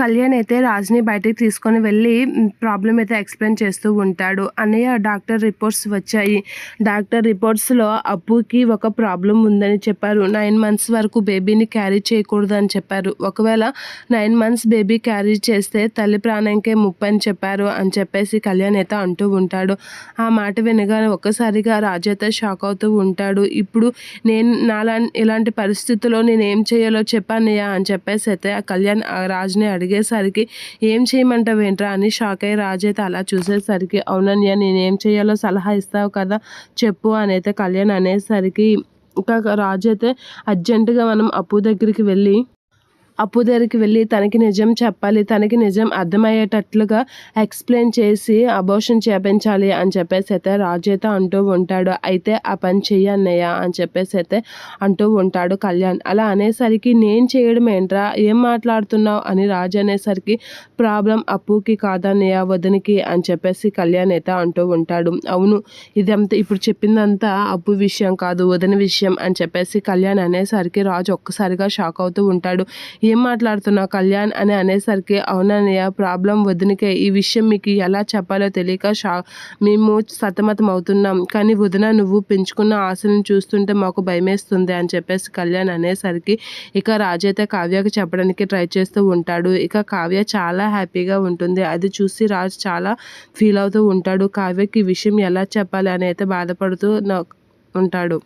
కళ్యాణ్ అయితే రాజుని బయటికి తీసుకొని వెళ్ళి ప్రాబ్లం అయితే ఎక్స్ప్లెయిన్ చేస్తూ ఉంటాడు. అన్నయ్య డాక్టర్ రిపోర్ట్స్ వచ్చాయి. డాక్టర్ రిపోర్ట్స్లో అప్పుకి ఒక ప్రాబ్లం ఉందని చెప్పారు. నైన్ మంత్స్ వరకు బేబీని క్యారీ చేయకూడదు అని చెప్పారు. ఒకవేళ నైన్ మంత్స్ బేబీ క్యారీ చేస్తే తల్లి ప్రాణంకే ముప్పు అని చెప్పారు అని చెప్పేసి కళ్యాణ్ అయితే అంటూ ఉంటాడు. ఆ మాట వినగానే ఒక్కసారిగా రాజు అయితే షాక్ అవుతూ ఉంటాడు. ఇప్పుడు నేను నాలా ఇలాంటి పరిస్థితుల్లో నేను ఏం చేయాలో చెప్పానయ్యా అని చెప్పేసి అయితే ఆ కళ్యాణ్ ఆ రాజుని అడిగేసరికి ఏం చేయమంటావు ఏంట్రా అని షాక్ అయ్యి రాజు అయితే అలా చూసేసరికి అవునన్య నేనేం చేయాలో సలహా ఇస్తావు కదా చెప్పు అని అయితే కళ్యాణ్ అనేసరికి ఇంకా రాజు అయితే అర్జెంటుగా మనం అప్పు దగ్గరికి వెళ్ళి అప్పు దగ్గరికి వెళ్ళి తనకి నిజం చెప్పాలి తనకి నిజం అర్థమయ్యేటట్లుగా ఎక్స్ప్లెయిన్ చేసి అబోషన్ చేపించాలి అని చెప్పేసి అయితే రాజు అయితే అంటూ ఉంటాడు. అయితే ఆ పని చెయ్యి అన్నయ్య అని చెప్పేసి అయితే అంటూ ఉంటాడు కళ్యాణ్. అలా అనేసరికి నేను చేయడం ఏంట్రా? ఏం మాట్లాడుతున్నావు? అని రాజు అనేసరికి ప్రాబ్లం అప్పుకి కాదన్నయ్య వదినికి అని చెప్పేసి కళ్యాణ్ అయితే అంటూ ఉంటాడు. అవును ఇదంతా ఇప్పుడు చెప్పిందంతా అప్పు విషయం కాదు వదిన విషయం అని చెప్పేసి కళ్యాణ్ అనేసరికి రాజు ఒక్కసారిగా షాక్ అవుతూ ఉంటాడు. ఏం మాట్లాడుతున్నావు కళ్యాణ్ అని అనేసరికి అవునన్నయ్య ప్రాబ్లం వదినకే ఈ విషయం మీకు ఎలా చెప్పాలో తెలియక షా మేము సతమతం అవుతున్నాం కానీ వదిన నువ్వు పెంచుకున్న ఆశలను చూస్తుంటే మాకు భయమేస్తుంది అని చెప్పేసి కళ్యాణ్ అనేసరికి ఇక రాజు అయితే కావ్యకి చెప్పడానికి ట్రై చేస్తూ ఉంటాడు. ఇక కావ్య చాలా హ్యాపీగా ఉంటుంది. అది చూసి రాజు చాలా ఫీల్ అవుతూ ఉంటాడు. కావ్యకి ఈ విషయం ఎలా చెప్పాలి అని అయితే బాధపడుతూ ఉంటాడు.